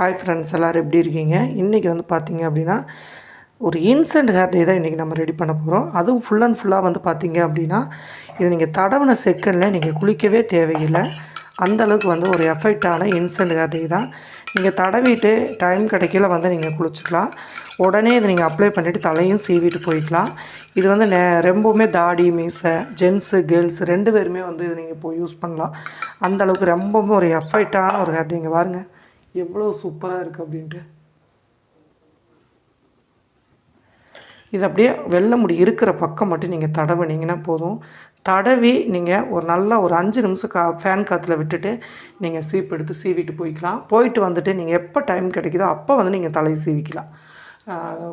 Hi friends எல்லோரும் எப்படி இருக்கீங்க? இன்றைக்கி வந்து பார்த்தீங்க அப்படின்னா ஒரு இன்ஸ்டன்ட் ஹேர் டே தான் இன்றைக்கி நம்ம ரெடி பண்ண போகிறோம் அதுவும் ஃபுல் அண்ட் ஃபுல்லாக வந்து பார்த்தீங்க அப்படின்னா இது நீங்கள் தடவின செகண்டில் நீங்கள் குளிக்கவே தேவையில்லை. அந்தளவுக்கு வந்து ஒரு எஃபெக்டான இன்ஸ்டன்ட் ஹேர் டே தான். நீங்கள் தடவிட்டு டைம் கிடைக்கல வந்து நீங்கள் குளிச்சுக்கலாம். உடனே இதை நீங்கள் அப்ளை பண்ணிவிட்டு தலையும் சீவிட்டு போய்க்கலாம். இது வந்து நே ரொம்பவுமே தாடி மீசை ஜென்ஸு கேர்ள்ஸ் ரெண்டு பேருமே வந்து இது நீங்கள் இப்போ யூஸ் பண்ணலாம். அந்த அளவுக்கு ரொம்பவும் ஒரு எஃபெக்டான ஒரு ஹேர் டே இங்கே பாருங்கள் எவ்வளோ சூப்பராக இருக்குது அப்படின்ட்டு. இது அப்படியே வெள்ளை முடி இருக்கிற பக்கம் மட்டும் நீங்கள் தடவினீங்கன்னா போதும். தடவி நீங்கள் ஒரு நல்லா ஒரு அஞ்சு நிமிஷம் கா ஃபேன் காற்றுல விட்டுட்டு நீங்கள் சீப் எடுத்து சீவிட்டு போய்க்கலாம். போயிட்டு வந்துட்டு நீங்கள் எப்போ டைம் கிடைக்குதோ அப்போ வந்து நீங்கள் தலையை சீவிக்கலாம்.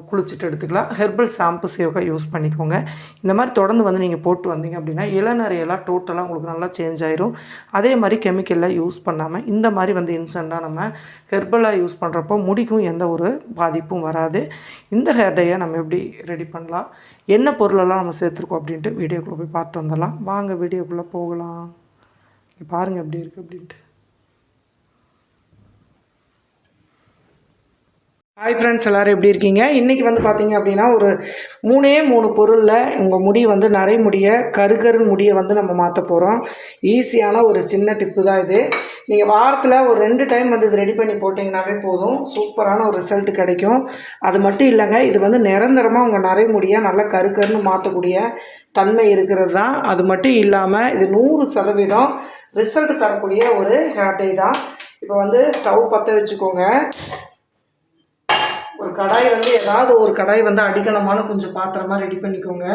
குளிச்சுட்டு எடுத்துக்கலாம். ஹெர்பல் ஷாம்பு சேவக்காக யூஸ் பண்ணிக்கோங்க. இந்த மாதிரி தொடர்ந்து வந்து நீங்கள் போட்டு வந்தீங்க அப்படின்னா இளநறையெல்லாம் டோட்டலாக உங்களுக்கு நல்லா சேஞ்ச் ஆயிரும். அதே மாதிரி கெமிக்கலில் யூஸ் பண்ணாமல் இந்த மாதிரி வந்து இன்ஸ்டண்ட்டாக நம்ம ஹெர்பலாக யூஸ் பண்ணுறப்போ முடிக்கும் எந்த ஒரு பாதிப்பும் வராது. இந்த ஹேர் டையை நம்ம எப்படி ரெடி பண்ணலாம்? என்ன பொருளெல்லாம் நம்ம சேர்த்துருக்கோம் அப்படின்ட்டு வீடியோக்குள்ளே போய் பார்த்து வந்துடலாம். வாங்க வீடியோக்குள்ளே போகலாம். பாருங்கள் எப்படி இருக்குது அப்படின்ட்டு. ஹாய் ஃப்ரெண்ட்ஸ் எல்லோரும் எப்படி இருக்கீங்க? இன்றைக்கி வந்து பார்த்தீங்க அப்படின்னா ஒரு மூணே மூணு பொருளில் உங்கள் முடி வந்து நிறைய முடிய கருகரு முடியை வந்து நம்ம மாற்ற போகிறோம் ஈஸியான ஒரு சின்ன டிப்பு தான் இது. நீங்கள் வாரத்தில் ஒரு ரெண்டு டைம் வந்து இது ரெடி பண்ணி போட்டிங்கனாவே போதும். சூப்பரான ஒரு ரிசல்ட் கிடைக்கும். அது மட்டும் இல்லைங்க இது வந்து நிரந்தரமாக உங்கள் நிறைய முடியை நல்லா கருக்கருன்னு மாற்றக்கூடிய தன்மை இருக்கிறது தான். அது மட்டும் இல்லாமல் இது நூறு சதவீதம் ரிசல்ட் தரக்கூடிய ஒரு ஹேர் டே தான். இப்போ வந்து ஸ்டவ் பற்ற வச்சுக்கோங்க. கடாய் வந்து ஏதாவது ஒரு கடாய் வந்து அடிக்கணமான கொஞ்சம் பாத்திரமாக ரெடி பண்ணிக்கோங்க.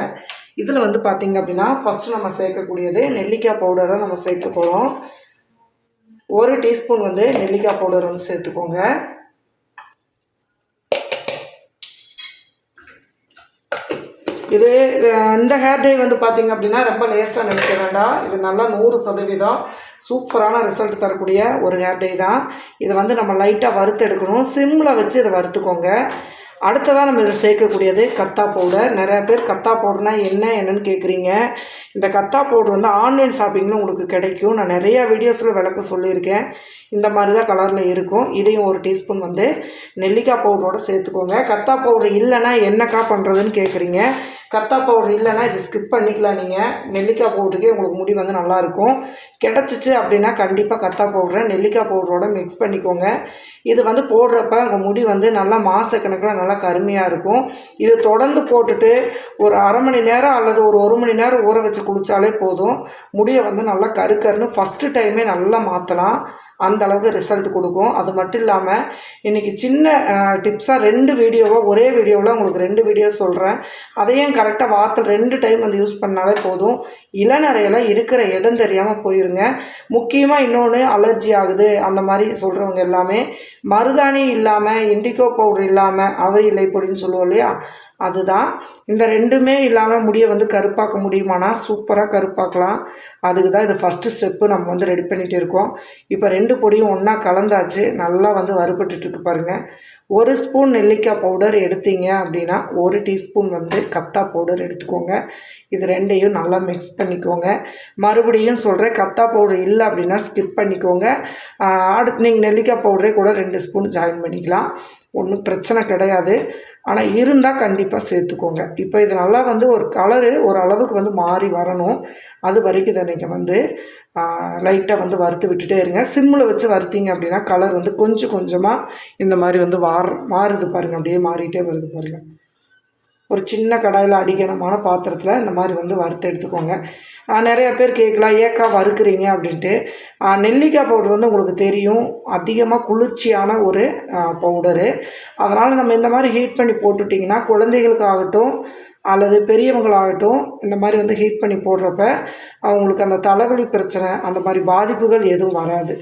இதில் வந்து பார்த்திங்க அப்படின்னா ஃபஸ்ட்டு நம்ம சேர்க்கக்கூடியது நெல்லிக்காய் பவுடரை நம்ம சேர்க்க போகிறோம் ஒரு டீஸ்பூன் வந்து நெல்லிக்காய் பவுடர் வந்து சேர்த்துக்கோங்க. இது இந்த ஹேர் டே வந்து பார்த்திங்க அப்படின்னா ரொம்ப லேசாக நினைக்க வேண்டாம். இது நல்லா நூறு சதவீதம். சூப்பரான ரிசல்ட் தரக்கூடிய ஒரு ஹேர் டே தான். இதை வந்து நம்ம லைட்டாக வறுத்து எடுக்கணும் சிம்மில் வச்சு இதை வறுத்துக்கோங்க. அடுத்ததாக நம்ம இதை சேர்க்கக்கூடியது கத்தா பவுடர் நிறையா பேர் கத்தா பவுடர்னால் என்ன என்னன்னு கேட்குறீங்க இந்த கத்தா பவுடர் வந்து ஆன்லைன் ஷாப்பிங்கில் உங்களுக்கு கிடைக்கும். நான் நிறையா வீடியோஸில் விளக்க சொல்லியிருக்கேன். இந்த மாதிரி தான் கலரில் இருக்கும். இதையும் ஒரு டீஸ்பூன் வந்து நெல்லிக்காய் பவுடரோடு சேர்த்துக்கோங்க. கத்தா பவுடர் இல்லைன்னா என்னக்கா பண்ணுறதுன்னு கேட்குறீங்க கத்தா பவுடர் இல்லைன்னா இது ஸ்கிப் பண்ணிக்கலாம் நீங்கள் நெல்லிக்காய் பவுடருக்கே உங்களுக்கு முடி வந்து நல்லாயிருக்கும். கிடச்சிச்சு அப்படின்னா கண்டிப்பாக கத்தா பவுடரை நெல்லிக்காய் பவுடரோட மிக்ஸ் பண்ணிக்கோங்க. இது வந்து போடுறப்ப உங்கள் முடி வந்து நல்லா மாதக்கணக்கில் நல்லா கருமையாக இருக்கும். இது தொடர்ந்து போட்டுட்டு ஒரு அரை மணி நேரம் அல்லது ஒரு ஒரு மணி நேரம் ஊற வச்சு குளித்தாலே போதும். முடியை வந்து நல்லா கருக்கருன்னு ஃபஸ்ட்டு டைமே நல்லா மாற்றலாம் அந்த அளவுக்கு ரிசல்ட் கொடுக்கும். அது மட்டும் இல்லாமல் இன்றைக்கி சின்ன டிப்ஸாக ரெண்டு வீடியோவாக ஒரே வீடியோவில் உங்களுக்கு ரெண்டு வீடியோ சொல்கிறேன் அதையும் கரெக்டாக வாரத்தில் ரெண்டு டைம் வந்து யூஸ் பண்ணாலே போதும். இளநறையில் இருக்கிற இடம் தெரியாமல் போயிருங்க. முக்கியமாக இன்னொன்று அலர்ஜி ஆகுது அந்த மாதிரி சொல்கிறவங்க எல்லாமே. மருதாணி இல்லாமல் இண்டிகோ பவுடர் இல்லாமல் அவரி இலை பொடின்னு சொல்லுவோம் இல்லையா? அதுதான். இந்த ரெண்டுமே இல்லாமல் முடியை வந்து கருப்பாக்க முடியுமானா? சூப்பராக கருப்பாக்கலாம். அதுக்கு தான் இது ஃபஸ்ட்டு ஸ்டெப்பு நம்ம வந்து ரெடி பண்ணிகிட்டு இருக்கோம். இப்போ ரெண்டு பொடியும் ஒன்றா கலந்தாச்சு. நல்லா வந்து வறுபட்டுருக்கு பாருங்கள் ஒரு ஸ்பூன் நெல்லிக்காய் பவுடர் எடுத்தீங்க அப்படின்னா ஒரு டீஸ்பூன் வந்து கத்தா பவுடர் எடுத்துக்கோங்க. இது ரெண்டையும் நல்லா மிக்ஸ் பண்ணிக்கோங்க. மறுபடியும் சொல்கிறேன் கத்தா பவுடர் இல்லை அப்படின்னா ஸ்கிப் பண்ணிக்கோங்க. அடுத்து நீங்கள் நெல்லிக்காய் பவுடரே கூட ரெண்டு ஸ்பூன் ஜாயின் பண்ணிக்கலாம். ஒன்றும் பிரச்சனை கிடையாது. ஆனால் இருந்தால் கண்டிப்பாக சேர்த்துக்கோங்க. இப்போ இது நல்லா வந்து ஒரு கலரு ஒரு அளவுக்கு வந்து மாறி வரணும். அது வரைக்கும் இதை நீங்கள் வந்து லைட்டாக வந்து வறுத்து விட்டுட்டே இருங்க. சிம்மில் வச்சு வறுத்தீங்க அப்படின்னா கலர் வந்து கொஞ்சம் கொஞ்சமாக இந்த மாதிரி வந்து வார் மாறுது பாருங்கள் அப்படியே மாறிட்டே வருது பாருங்கள் ஒரு சின்ன கடாயில் அடிக்கணமான பாத்திரத்தில் இந்த மாதிரி வந்து வறுத்து எடுத்துக்கோங்க. நிறைய பேர் கேட்கலாம் ஏக்கா வறுக்கிறீங்க? அப்படின்ட்டு. நெல்லிக்காய் பவுடர் வந்து உங்களுக்கு தெரியும். அதிகமாக குளிர்ச்சியான ஒரு பவுடரு. அதனால் நம்ம இந்த மாதிரி ஹீட் பண்ணி போட்டுட்டிங்கன்னா குழந்தைகளுக்காகட்டும் அல்லது பெரியவங்களாகட்டும் இந்த மாதிரி வந்து ஹீட் பண்ணி போடுறப்ப அவங்களுக்கு அந்த தலைவலி பிரச்சனை அந்த மாதிரி பாதிப்புகள் எதுவும் வராது.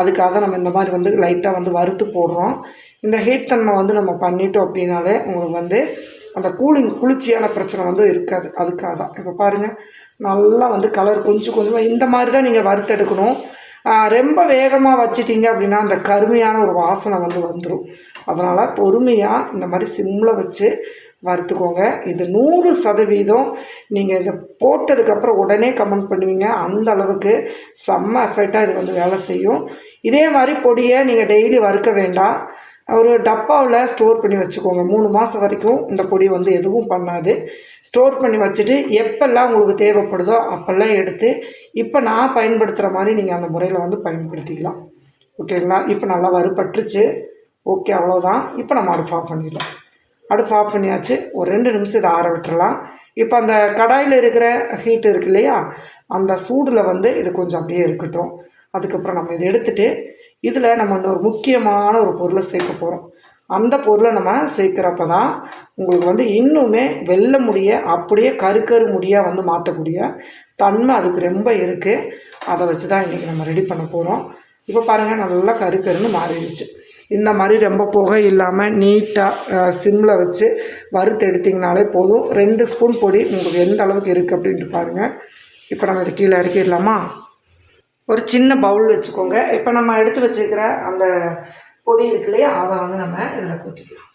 அதுக்காக நம்ம இந்த மாதிரி வந்து லைட்டாக வந்து வறுத்து போடுறோம். இந்த ஹீட் தன்மை வந்து நம்ம பண்ணிட்டோம் அப்படின்னாலே உங்களுக்கு வந்து அந்த கூலிங் குளிர்ச்சியான பிரச்சனை வந்து இருக்காது. அதுக்காக தான். இப்போ பாருங்கள் நல்லா வந்து கலர் கொஞ்சம் கொஞ்சமாக இந்த மாதிரி தான் நீங்கள் வறுத்தெடுக்கணும் ரொம்ப வேகமாக வச்சிட்டிங்க அப்படின்னா அந்த கருமையான ஒரு வாசனை வந்து வந்துடும் அதனால் பொறுமையாக இந்த மாதிரி சிம்மில் வச்சு வறுத்துக்கோங்க. இது நூறு சதவீதம் நீங்கள் இதை போட்டதுக்கப்புறம் உடனே கமெண்ட் பண்ணுவீங்க. அந்த அளவுக்கு செம்ம எஃபெக்டாக இது வந்து வேலை செய்யும். இதே மாதிரி பொடியை நீங்கள் டெய்லி வறுக்க வேண்டாம். ஒரு டப்பாவில் ஸ்டோர் பண்ணி வச்சுக்கோங்க. மூணு மாதம் வரைக்கும் இந்த பொடி வந்து எதுவும் பண்ணாது. ஸ்டோர் பண்ணி வச்சுட்டு எப்பெல்லாம் உங்களுக்கு தேவைப்படுதோ அப்போல்லாம் எடுத்து இப்போ நான் பயன்படுத்துகிற மாதிரி நீங்கள் அந்த முறையில் வந்து பயன்படுத்திக்கலாம். ஓகேங்களா? இப்போ நல்லா வறுபட்டுருச்சு. ஓகே அவ்வளோதான் இப்போ நம்ம அடுப்பு ஆஃப் பண்ணிடலாம். அடுப்பு ஆஃப் பண்ணியாச்சு. ஒரு ரெண்டு நிமிஷம் இதை ஆற விட்டுறலாம். இப்போ அந்த கடாயில் இருக்கிற ஹீட் இருக்கு இல்லையா? அந்த சூடில் வந்து இது கொஞ்சம் அப்படியே இருக்கட்டும். அதுக்கப்புறம் நம்ம இதை எடுத்துகிட்டு இதில் நம்ம இந்த ஒரு முக்கியமான ஒரு பொருளை சேர்க்க போகிறோம் அந்த பொருளை நம்ம சேர்க்குறப்ப தான் உங்களுக்கு வந்து இன்னுமே வெள்ள முடிய அப்படியே கருக்கரு முடியாக வந்து மாற்றக்கூடிய தன்மை அதுக்கு ரொம்ப இருக்குது அதை வச்சு தான் இன்றைக்கி நம்ம ரெடி பண்ண போகிறோம் இப்போ பாருங்கள் நல்லா கருக்கருன்னு மாறிடுச்சு. இந்த மாதிரி ரொம்ப புகை இல்லாமல் நீட்டாக சிம்மில் வச்சு வறுத்து எடுத்திங்கனாலே போதும். ரெண்டு ஸ்பூன் பொடி உங்களுக்கு எந்த அளவுக்கு இருக்குது அப்படின்ட்டு பாருங்கள் இப்போ நம்ம இதை கீழே இறக்கிடலாமா? ஒரு சின்ன பவுல் வச்சுக்கோங்க. இப்போ நம்ம எடுத்து வச்சுருக்கிற அந்த பொடி இருக்கு இல்லையா அதை வந்து நம்ம இதில் கொட்டிக்கலாம்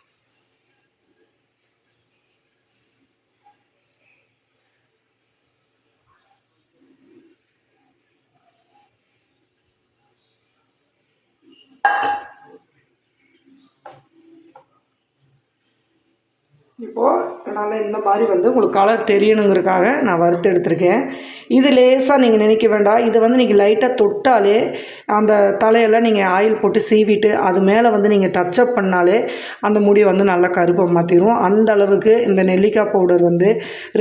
இப்போது நல்லா இந்த மாதிரி வந்து உங்களுக்கு கலர் தெரியணுங்கிறதுக்காக நான் வறுத்து எடுத்திருக்கேன். இது லேசாக நீங்கள் நினைக்க வேண்டாம். இது வந்து நீங்கள் லைட்டாக தொட்டாலே அந்த தலையெல்லாம் நீங்கள் ஆயில் போட்டு சீவிட்டு அது மேலே வந்து நீங்கள் டச்சப் பண்ணாலே அந்த முடியை வந்து நல்லா கருப்பை மாற்றிடும் அந்த அளவுக்கு இந்த நெல்லிக்காய் பவுடர் வந்து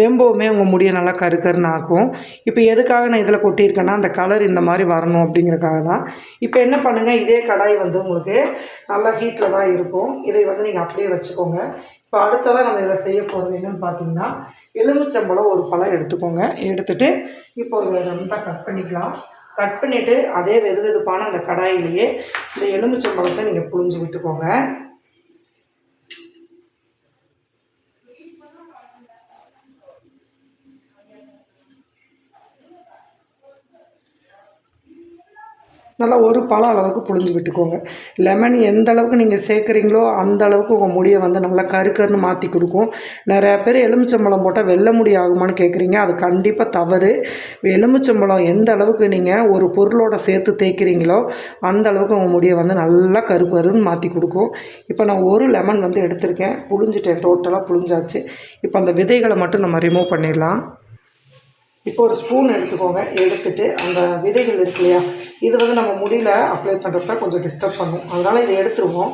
ரொம்பவுமே உங்கள் முடியை நல்லா கருக்கருன்னு ஆக்கும். இப்போ எதுக்காக நான் இதில் கொட்டியிருக்கேன்னா அந்த கலர் இந்த மாதிரி வரணும் அப்படிங்கிறக்காக தான். இப்போ என்ன பண்ணுங்கள் இதே கடாய் வந்து உங்களுக்கு நல்லா ஹீட்டில் தான் இருக்கும். இதை வந்து நீங்கள் அப்படியே வச்சுக்கோங்க. இப்போ அடுத்ததாக நம்ம இதில் செய்ய போகிறது என்னென்னு பார்த்தீங்கன்னா எலுமிச்சம்பழம் ஒரு பழம் எடுத்துக்கோங்க. எடுத்துகிட்டு இப்போ இதை நல்லா கட் பண்ணிக்கலாம். கட் பண்ணிவிட்டு அதே வெது வெதுப்பான அந்த கடாயிலேயே இந்த எலுமிச்சம்பழத்தை நீங்கள் புழிஞ்சு விட்டுக்கோங்க. நல்லா ஒரு பழம் அளவுக்கு புழிஞ்சு விட்டுக்கோங்க. லெமன் எந்த அளவுக்கு நீங்கள் சேர்க்குறீங்களோ அந்த அளவுக்கு உங்கள் முடியை வந்து நல்லா கருக்கருன்னு மாற்றி கொடுக்கும். நிறையா பேர் எலுமிச்சம்பழம் போட்டால் வெள்ளை முடி ஆகுமான்னு கேட்குறீங்க அது கண்டிப்பாக தவறு. எலுமிச்சம்பழம் எந்த அளவுக்கு நீங்கள் ஒரு பொருளோட சேர்த்து தேய்க்கிறீங்களோ அந்த அளவுக்கு உங்கள் முடியை வந்து நல்லா கருக்கருன்னு மாற்றி கொடுக்கும். இப்போ நான் ஒரு லெமன் வந்து எடுத்திருக்கேன். புழிஞ்சிட்டேன். டோட்டலாக புழிஞ்சாச்சு. இப்போ அந்த விதைகளை மட்டும் நம்ம ரிமூவ் பண்ணிடலாம். இப்போ ஒரு ஸ்பூன் எடுத்துக்கோங்க. எடுத்துட்டு அந்த விதைகள் இருக்கு இல்லையா? இது வந்து நம்ம முடியில் அப்ளை பண்ணுறப்ப கொஞ்சம் டிஸ்டர்ப் பண்ணும். அதனால் இதை எடுத்துருவோம்.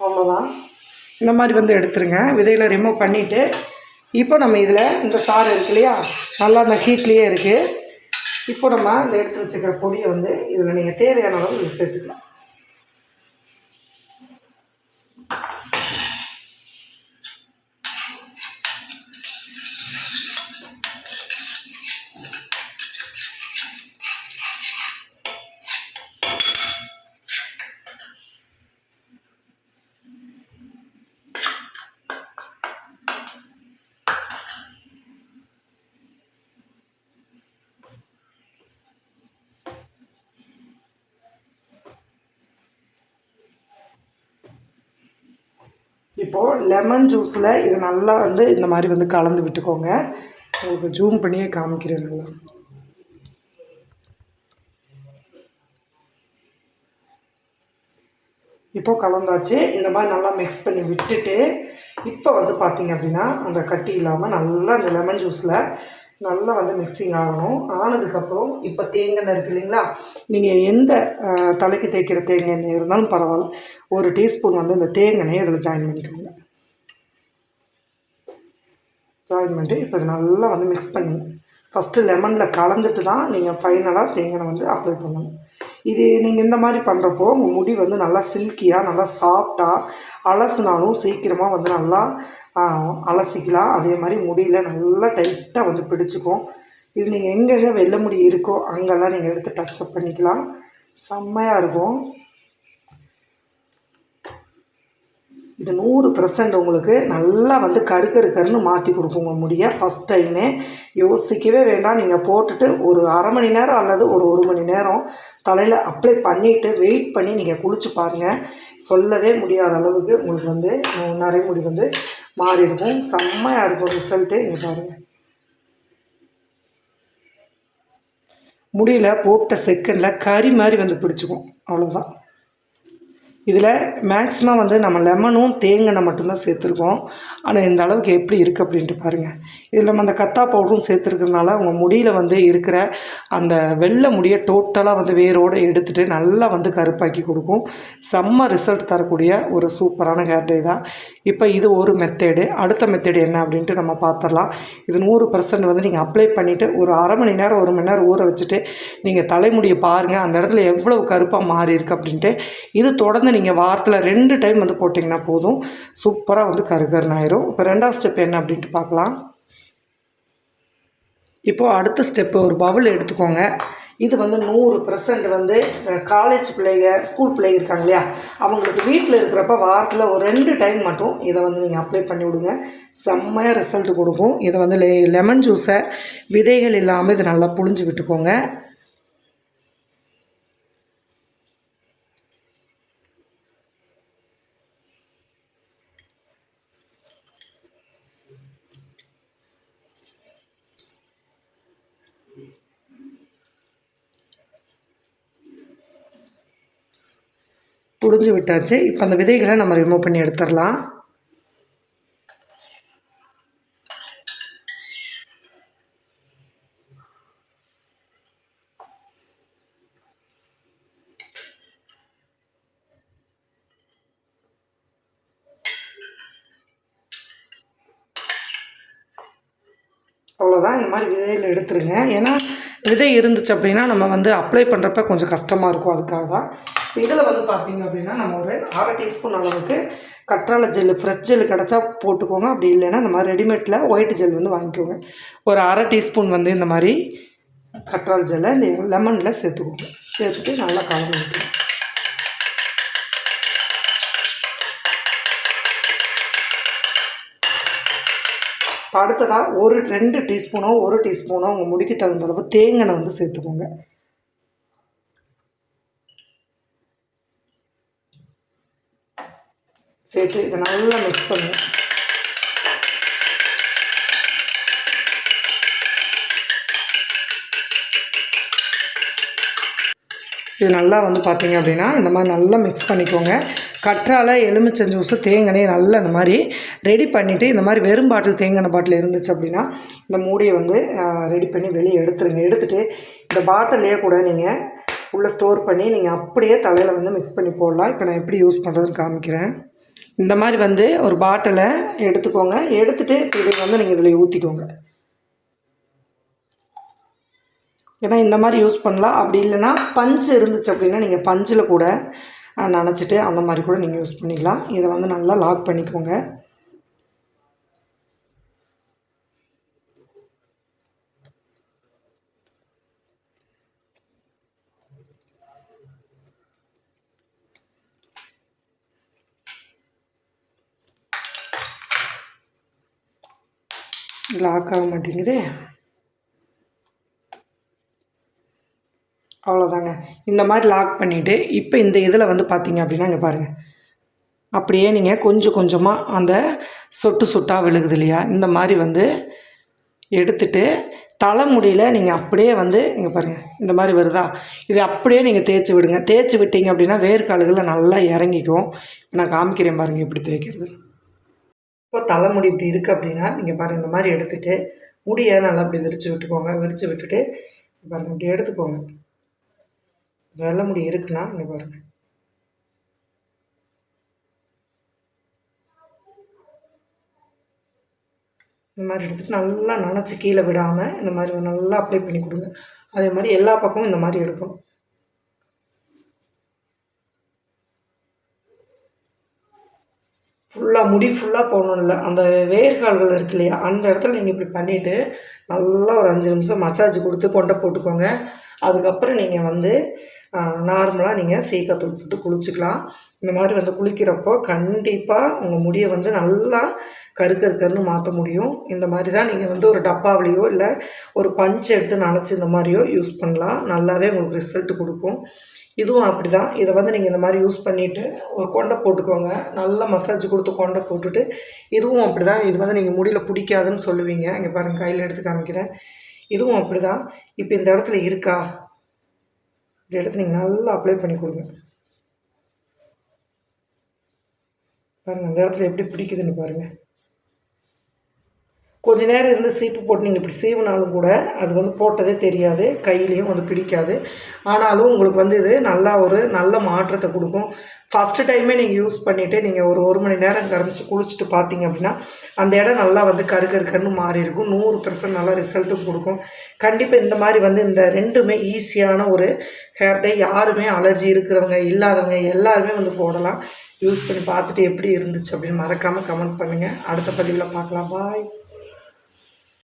அவ்வளோதான் இந்த மாதிரி வந்து எடுத்துருங்க. விதையில் ரிமூவ் பண்ணிவிட்டு இப்போ நம்ம இதில் இந்த சாறு இருக்கு இல்லையா? நல்லா அந்த ஹீட்லேயே இருக்குது இப்போ நம்ம இந்த எடுத்து வச்சுக்கிற பொடியை வந்து இதில் நீங்கள் தேவையான அளவு சேர்த்துக்கலாம். இப்போது லெமன் ஜூஸில் இதை நல்லா வந்து இந்த மாதிரி வந்து கலந்து விட்டுக்கோங்க. உங்களுக்கு ஜூம் பண்ணியே காமிக்கிறேன் நல்லா. இப்போது கலந்தாச்சு. இந்த மாதிரி நல்லா மிக்ஸ் பண்ணி விட்டுட்டு இப்போ வந்து பார்த்திங்க அப்படின்னா அந்த கட்டி இல்லாமல் நல்லா அந்த லெமன் ஜூஸில் நல்லா வந்து மிக்சிங் ஆகணும். ஆனதுக்கப்புறம் இப்போ தேங்காய் இருக்குது இல்லைங்களா? நீங்கள் எந்த தலைக்கு தேய்க்கிற தேங்காய் எண்ணெய் இருந்தாலும் பரவாயில்ல. ஒரு டீஸ்பூன் வந்து இந்த தேங்காய் அதில் ஜாயின் பண்ணிக்கோங்க. ஜாயின் பண்ணிட்டு இப்போ இது நல்லா வந்து மிக்ஸ் பண்ணுங்க ஃபஸ்ட்டு லெமனில் கலந்துட்டு தான் நீங்கள் ஃபைனலாக தேங்காய் வந்து அப்ளை பண்ணணும். இது நீங்கள் இந்த மாதிரி பண்ணுறப்போ உங்கள் முடி வந்து நல்லா சில்கியாக நல்லா சாஃப்டாக அலசினாலும் சீக்கிரமாக வந்து நல்லா அலசிக்கலாம். அதே மாதிரி முடியில் நல்லா டைட்டாக வந்து பிடிச்சிக்கும். இது நீங்கள் எங்கெங்கே வெள்ளை முடி இருக்கோ அங்கெல்லாம் நீங்கள் எடுத்து டச்சப் பண்ணிக்கலாம். செம்மையாக இருக்கும். இது நூறு பர்சன்ட் உங்களுக்கு நல்லா வந்து கரு கரு கருன்னு மாற்றி கொடுக்குங்க முடிய ஃபஸ்ட் டைமே யோசிக்கவே வேண்டாம். நீங்கள் போட்டுட்டு ஒரு அரை மணி நேரம் அல்லது ஒரு ஒரு மணி நேரம் தலையில் அப்ளை பண்ணிவிட்டு வெயிட் பண்ணி நீங்கள் குளிச்சு பாருங்கள் சொல்லவே முடியாத அளவுக்கு உங்களுக்கு வந்து நிறைய முடி வந்து மாறி இருக்கும் செம்மையாக இருக்கும் ரிசல்ட்டு இங்கே பாருங்கள் முடியல போட்ட செகண்டில் கறி மாதிரி வந்து பிடிச்சிக்கும். அவ்வளோதான் இதில் மேக்ஸிமம் வந்து நம்ம லெமனும் தேங்காய் மட்டும்தான் சேர்த்துருக்கோம். ஆனால் இந்த அளவுக்கு எப்படி இருக்குது அப்படின்ட்டு பாருங்கள் இதில் நம்ம அந்த கத்தா பவுடரும் சேர்த்துருக்கறனால உங்கள் முடியில் வந்து இருக்கிற அந்த வெள்ளை முடியை டோட்டலாக வந்து வேரோடு எடுத்துகிட்டு நல்லா வந்து கருப்பாக்கி கொடுக்கும். செம்ம ரிசல்ட் தரக்கூடிய ஒரு சூப்பரான ஹேர் டே தான். இப்போ இது ஒரு மெத்தேடு அடுத்த மெத்தேடு என்ன அப்படின்ட்டு நம்ம பார்த்துடலாம். இது நூறு பர்சன்ட் வந்து நீங்கள் அப்ளை பண்ணிவிட்டு ஒரு அரை மணி நேரம் ஒரு மணி நேரம் ஊற வச்சுட்டு நீங்கள் தலைமுடியை பாருங்கள் அந்த இடத்துல எவ்வளவு கருப்பாக மாறி இருக்குது அப்படின்ட்டு இது தொடர்ந்து நீங்கள் வாரத்தில் ரெண்டு டைம் வந்து போட்டிங்கன்னா போதும். சூப்பராக வந்து கருகருன்னு ஆயிரும். இப்போ ரெண்டாவது ஸ்டெப் என்ன அப்படின்ட்டு பார்க்கலாம் இப்போது அடுத்த ஸ்டெப்பு ஒரு பவுல் எடுத்துக்கோங்க. இது வந்து நூறு பர்சன்ட் வந்து காலேஜ் பிள்ளைங்க ஸ்கூல் பிள்ளைங்க இருக்காங்க இல்லையா? அவங்களுக்கு வீட்டில் இருக்கிறப்ப வாரத்தில் ஒரு ரெண்டு டைம் மட்டும் இதை வந்து நீங்கள் அப்ளை பண்ணி விடுங்க. செம்மையாக ரிசல்ட் கொடுக்கும். இதை வந்து லெ லெமன் ஜூஸை விதைகள் இல்லாமல் இதை நல்லா புழிஞ்சு விட்டுக்கோங்க. புழிஞ்சு விட்டாச்சு இப்போ அந்த விதைகளை நம்ம ரிமூவ் பண்ணி எடுத்துடலாம். அவ்வளோதான் இந்த மாதிரி விதையில் எடுத்துருங்க. ஏன்னா விதை இருந்துச்சு அப்படின்னா நம்ம வந்து அப்ளை பண்ணுறப்ப கொஞ்சம் கஷ்டமாக இருக்கும். அதுக்காக தான் இதில் வந்து பார்த்தீங்க அப்படின்னா நம்ம ஒரு அரை டீஸ்பூன் அளவுக்கு கற்றாழை ஜெல் ஃப்ரெஷ் ஜெல் கிடச்சா போட்டுக்கோங்க. அப்படி இல்லைன்னா இந்த மாதிரி ரெடிமேட்டில் ஒயிட் ஜெல் வந்து வாங்கிக்கோங்க. ஒரு அரை டீஸ்பூன் வந்து இந்த மாதிரி கற்றாழை ஜெல்லை இந்த லெமனில் சேர்த்துக்கோங்க. சேர்த்துட்டு நல்லா கலந்து அடுத்ததாக ஒரு ரெண்டு டீஸ்பூனோ ஒரு டீஸ்பூனோ உங்கள் முடிக்கு தகுந்த அளவு தேங்காய் வந்து சேர்த்துக்கோங்க. சேர்த்து இதை நல்லா மிக்ஸ் பண்ணுங்க இது நல்லா வந்து பார்த்தீங்க அப்படின்னா இந்த மாதிரி நல்லா மிக்ஸ் பண்ணிக்கோங்க. கற்றாழை எலுமிச்சை ஜூஸு தேங்காய் நல்லா இந்த மாதிரி ரெடி பண்ணிவிட்டு இந்த மாதிரி வெறும் பாட்டில் தேங்காய் பாட்டில் இருந்துச்சு அப்படின்னா இந்த மூடியை வந்து ரெடி பண்ணி வெளியே எடுத்துருங்க. எடுத்துகிட்டு இந்த பாட்டிலையே கூட நீங்கள் உள்ளே ஸ்டோர் பண்ணி நீங்கள் அப்படியே தலையில் வந்து மிக்ஸ் பண்ணி போடலாம். இப்போ நான் எப்படி யூஸ் பண்ணுறதுன்னு காமிக்கிறேன். இந்த மாதிரி வந்து ஒரு பாட்டிலை எடுத்துக்கோங்க. எடுத்துகிட்டு இதை வந்து நீங்கள் இதில் ஊற்றிக்கோங்க ஏன்னா இந்த மாதிரி யூஸ் பண்ணலாம். அப்படி இல்லைன்னா பஞ்சு இருந்துச்சு அப்படின்னா நீங்கள் பஞ்சில் கூட நினச்சிட்டு அந்த மாதிரி கூட நீங்கள் யூஸ் பண்ணிக்கலாம். இதை வந்து நல்லா லாக் பண்ணிக்கோங்க. லாக் ஆக மாட்டேங்குது. அவ்வளோதாங்க இந்த மாதிரி லாக் பண்ணிவிட்டு இப்போ இந்த இதில் வந்து பார்த்தீங்க அப்படின்னா இங்கே பாருங்கள் அப்படியே நீங்கள் கொஞ்சம் கொஞ்சமாக அந்த சொட்டு சொட்டாக விழுகுது இல்லையா? இந்த மாதிரி வந்து எடுத்துட்டு தலைமுடியில் நீங்கள் அப்படியே வந்து இங்கே பாருங்கள் இந்த மாதிரி வருதா? இது அப்படியே நீங்கள் தேய்ச்சி விடுங்க. தேய்ச்சி விட்டீங்க அப்படின்னா வேர்க்காலுகளில் நல்லா இறங்கிக்கும். நான் காமிக்கிறேன் பாருங்கள் எப்படி தேய்க்கிறது. இப்போ தலைமுடி இப்படி இருக்குது அப்படின்னா நீங்கள் பாருங்கள் இந்த மாதிரி எடுத்துகிட்டு முடியை நல்லா இப்படி விரித்து விட்டுக்கோங்க. விரித்து விட்டுட்டு பாருங்கள் இப்படி எடுத்துக்கோங்க. வெள்ளை முடி இருக்குன்னா இங்கே பாருங்கள் இந்த மாதிரி எடுத்துகிட்டு நல்லா நனைச்சி கீழே விடாமல் இந்த மாதிரி நல்லா அப்ளை பண்ணி கொடுங்க. அதே மாதிரி எல்லா பக்கமும் இந்த மாதிரி எடுக்கணும் ஃபுல்லாக முடி ஃபுல்லாக போகணும் இல்லை. அந்த வேர்கால்கள் இருக்கு இல்லையா அந்த இடத்துல நீங்கள் இப்படி பண்ணிவிட்டு நல்லா ஒரு அஞ்சு நிமிஷம் மசாஜ் கொடுத்து கொண்டை போட்டுக்கோங்க. அதுக்கப்புறம் நீங்கள் வந்து நார்மலாக நீங்கள் சீக்காத்தூள் போட்டு குளிச்சுக்கலாம். இந்த மாதிரி வந்து குளிக்கிறப்போ கண்டிப்பாக உங்கள் முடியை வந்து நல்லா கருக்கருக்கருன்னு மாற்ற முடியும். இந்த மாதிரி தான் நீங்கள் வந்து ஒரு டப்பாவிலையோ இல்லை ஒரு பஞ்ச் எடுத்து நினச்சி இந்த மாதிரியோ யூஸ் பண்ணலாம். நல்லாவே உங்களுக்கு ரிசல்ட் கொடுக்கும். இதுவும் அப்படி தான் இதை வந்து நீங்கள் இந்த மாதிரி யூஸ் பண்ணிவிட்டு ஒரு கொண்டை போட்டுக்கோங்க. நல்லா மசாஜ் கொடுத்து கொண்டை போட்டுட்டு இதுவும் அப்படி தான் இது வந்து நீங்கள் முடியல பிடிக்காதுன்னு சொல்லுவீங்க. இங்கே பாருங்கள் கையில் எடுத்து காமிக்கிறேன். இதுவும் அப்படி தான் இப்போ இந்த இடத்துல இருக்கா? இந்த இடத்துல நீங்கள் நல்லா அப்ளை பண்ணி கொடுங்க. பாருங்கள் அந்த இடத்துல எப்படி பிடிக்குதுன்னு பாருங்கள் கொஞ்ச நேரம் இருந்து சீப்பு போட்டு நீங்கள் இப்படி சீவினாலும் கூட அது வந்து போட்டதே தெரியாது கையிலையும் வந்து பிடிக்காது. ஆனாலும் உங்களுக்கு வந்து இது நல்லா ஒரு நல்ல மாற்றத்தை கொடுக்கும். ஃபஸ்ட்டு டைமே நீங்கள் யூஸ் பண்ணிவிட்டு நீங்கள் ஒரு ஒரு மணி நேரம் கரமிச்சு குளிச்சுட்டு பார்த்தீங்க அப்படின்னா அந்த இடம் நல்லா வந்து கரு கரு கருன்னு மாறி இருக்கும். நூறு பெர்சன்ட் நல்லா ரிசல்ட்டும் கொடுக்கும். கண்டிப்பாக இந்த மாதிரி வந்து இந்த ரெண்டுமே ஈஸியான ஒரு ஹேர் டை யாருமே அலர்ஜி இருக்கிறவங்க இல்லாதவங்க எல்லாருமே வந்து போடலாம். யூஸ் பண்ணி பார்த்துட்டு எப்படி இருந்துச்சு அப்படின்னு மறக்காமல் கமெண்ட் பண்ணுங்கள் அடுத்த பதிவில் பார்க்கலாம். பாய்